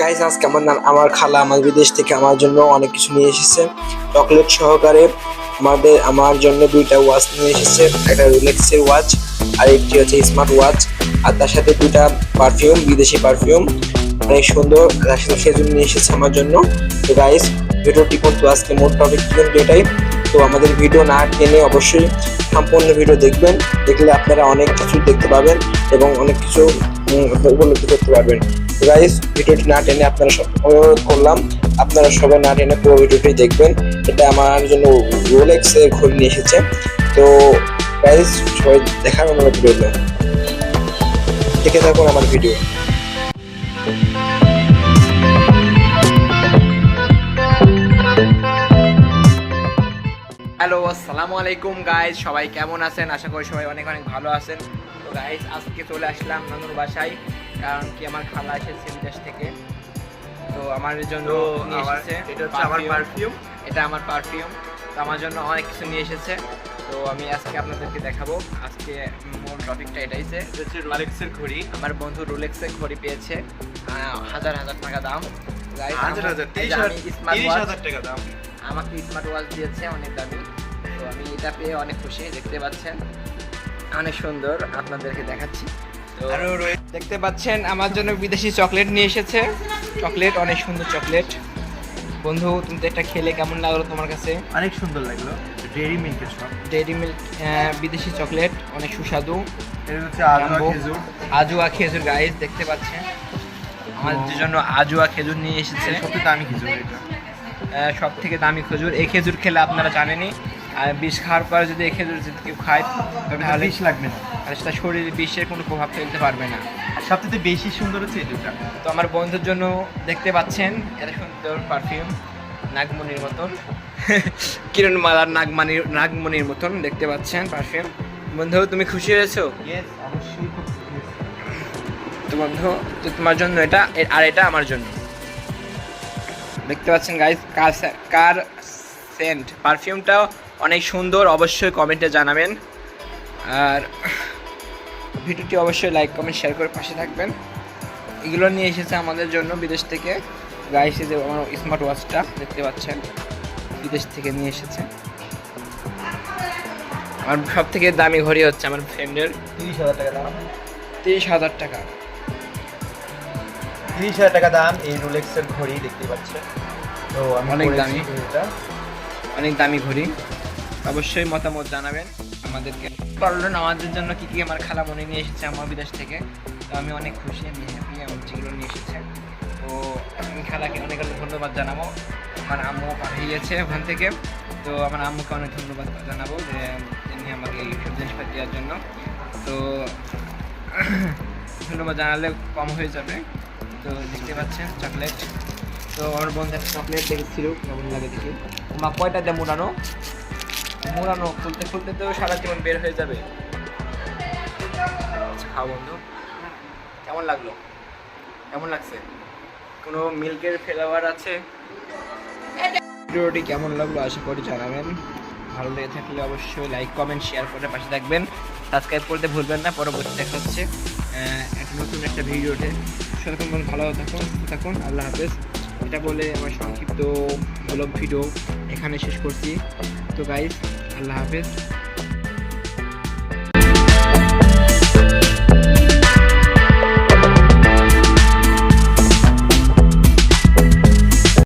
Guys আজকে আমার নাম আমার খালা আমার বিদেশ থেকে আমার জন্য অনেক কিছু নিয়ে এসেছে। চকলেট সহকারে আমাদের আমার জন্য দুইটা ওয়াচ নিয়ে এসেছে। একটা রোলেক্সের ওয়াচ আর একটি হচ্ছে স্মার্ট ওয়াচ আর তার সাথে দুইটা পারফিউম বিদেশি পারফিউম অনেক সুন্দর, তার সাথে সেজন্য নিয়ে এসেছে আমার জন্য। তো গাইস ভিডিওটি করতো আজকে মোট টপিক কিন্তু এটাই। তো আমাদের ভিডিও না টেনে অবশ্যই সম্পূর্ণ ভিডিও দেখবেন। দেখলে আপনারা অনেক কিছু দেখতে পাবেন। এবং অনেক কিছু উপলব্ধি করতে পারবেন। গাইস ভিডিওটি না টেনে আপনারা সব অনুরোধ করলাম। আপনারা সবাই না টেনে পুরো ভিডিওটি দেখবেন। এটা আমার জন্য রোলেক্স এর ঘড়ি নিয়ে এসেছে। তো গাইস সবাই দেখার অনুরোধ রইল। দেখে থাকুন আমার ভিডিও হ্যালো আসসালামু আলাইকুম গাইজ সবাই কেমন আছেন? আশা করি সবাই অনেক অনেক ভালো আছেন। গাইজ আজকে চলে আসলাম নানুর বাসায় কারণ কি আমার খালা এসেছে বিদেশ থেকে। তো আমার জন্য নিয়ে এসেছে এটা আমার পারফিউম এটা আমার পারফিউম তো আমার জন্য অনেক কিছু নিয়ে এসেছে। তো আমি আজকে আপনাদেরকে দেখাবো। আজকে মূল টপিকটা এটাই যে রোলেক্সের ঘড়ি। আমার বন্ধু রোলেক্সে ঘড়ি পেয়েছে। আহ, হাজার হাজার টাকা দাম। হাজার হাজার টাকা দাম। আমাকে স্মার্ট ওয়াচ দিয়েছে অনেক দামি। তো আমি এটা পেয়ে অনেক খুশি দেখতে পাচ্ছেন। অনেক সুন্দর আপনাদেরকে দেখাচ্ছি। দেখতে পাচ্ছেন আমার জন্য বিদেশি চকলেট নিয়ে এসেছে। চকলেট অনেক সুন্দর চকলেট। বন্ধু তুমি তো এটা খেলে কেমন লাগল তোমার কাছে? অনেক সুন্দর লাগল। ডেরি মিল্কের সব। ডেয়ারি মিল্ক বিদেশি চকলেট অনেক সুস্বাদু। এটা হচ্ছে জাম্বো, খেজুর। আজুয়া খেজুর গাইস দেখতে পাচ্ছেন। আমার জন্য আজুয়া খেজুর নিয়ে এসেছে। সবচেয়ে দামি খেজুর এটা। সব থেকে দামি খেজুর। এই খেজুর খেলে আপনারা জানেনই আর বিষ খাওয়ার পরে যদি খেজুর যদি কেউ খায় তাহলে বিষ লাগবে না। তাহলে সেটা শরীরে বিষের কোনো প্রভাব ফেলতে পারবে না। সবচেয়ে বেশি সুন্দর হচ্ছে এই দুটা তো আমার বন্ধুর জন্য দেখতে পাচ্ছেন এত সুন্দর পারফিউম নাগমণির মতন। কিরণ মালার নাগমানির নাগমণির মতন দেখতে পাচ্ছেন পারফিউম বন্ধু তুমি খুশি হয়েছো? তো বন্ধু তো তোমার জন্য এটা আর এটা আমার জন্য। দেখতে পাচ্ছেন গাইস কার কার সেন্ট পারফিউমটাও অনেক সুন্দর অবশ্যই কমেন্টে জানাবেন। আর ভিডিওটি অবশ্যই লাইক কমেন্ট শেয়ার করে পাশে থাকবেন। এগুলো নিয়ে এসেছে আমাদের জন্য বিদেশ থেকে। গাইস যে আমার স্মার্ট ওয়াচটা দেখতে পাচ্ছেন বিদেশ থেকে নিয়ে এসেছে। আমার সব থেকে দামি ঘড়ি হচ্ছে আমার ফ্রেন্ডের তিরিশ হাজার টাকা দাম। তিরিশ হাজার টাকা। তিরিশ হাজার টাকা দাম এই রোলেক্সের ঘড়ি দেখতে পাচ্ছেন। তো অনেক দামি। ঘড়িটা। অনেক দামি ঘড়ি। অবশ্যই মতামত জানাবেন আমাদেরকে। পারলেন আমাদের জন্য কি কি আমার খালা মনে নিয়ে এসেছে আমার বিদেশ থেকে। তো আমি অনেক খুশি, আমি হ্যাপি আমার যেগুলো নিয়ে এসেছে। তো আমি খালাকে অনেক অনেক ধন্যবাদ জানাব। আমার আম্মু পাঠিয়েছে ওখান থেকে। তো আমার আম্মুকে অনেক ধন্যবাদ জানাব যে তিনি আমাকে এই জিনিসপাতি দেওয়ার জন্য। তো ধন্যবাদ জানালে কম হয়ে যাবে। তো দেখতে পাচ্ছেন চকলেট তো আমার বন্ধু চকলেট দেখেছিল কেমন লাগে দেখি। মা কয়টা দিয়ে মুড়ানো মুড়ানো, খুলতে খুলতে তো সারা জীবন বের হয়ে যাবে। আচ্ছা খাও বন্ধু। কেমন লাগল? কেমন লাগছে? কোনো মিল্কের ফ্লেভার আছে? ভিডিওটি কেমন লাগল আশা করি জানাবেন। ভালো লেগে থাকলে অবশ্যই লাইক, কমেন্ট শেয়ার করে পাশে থাকবেন। সাবস্ক্রাইব করতে ভুলবেন না পরবর্তী দেখা হচ্ছে। একটা নতুন একটা ভিডিওতে। সেরকম ভালো থাকুন থাকুন, আল্লাহ হাফেজ। এটা বলে আমার সংক্ষিপ্ত ব্লগ ভিডিও এখানে শেষ করছি। তো গাইস আল্লাহ হাফেজ।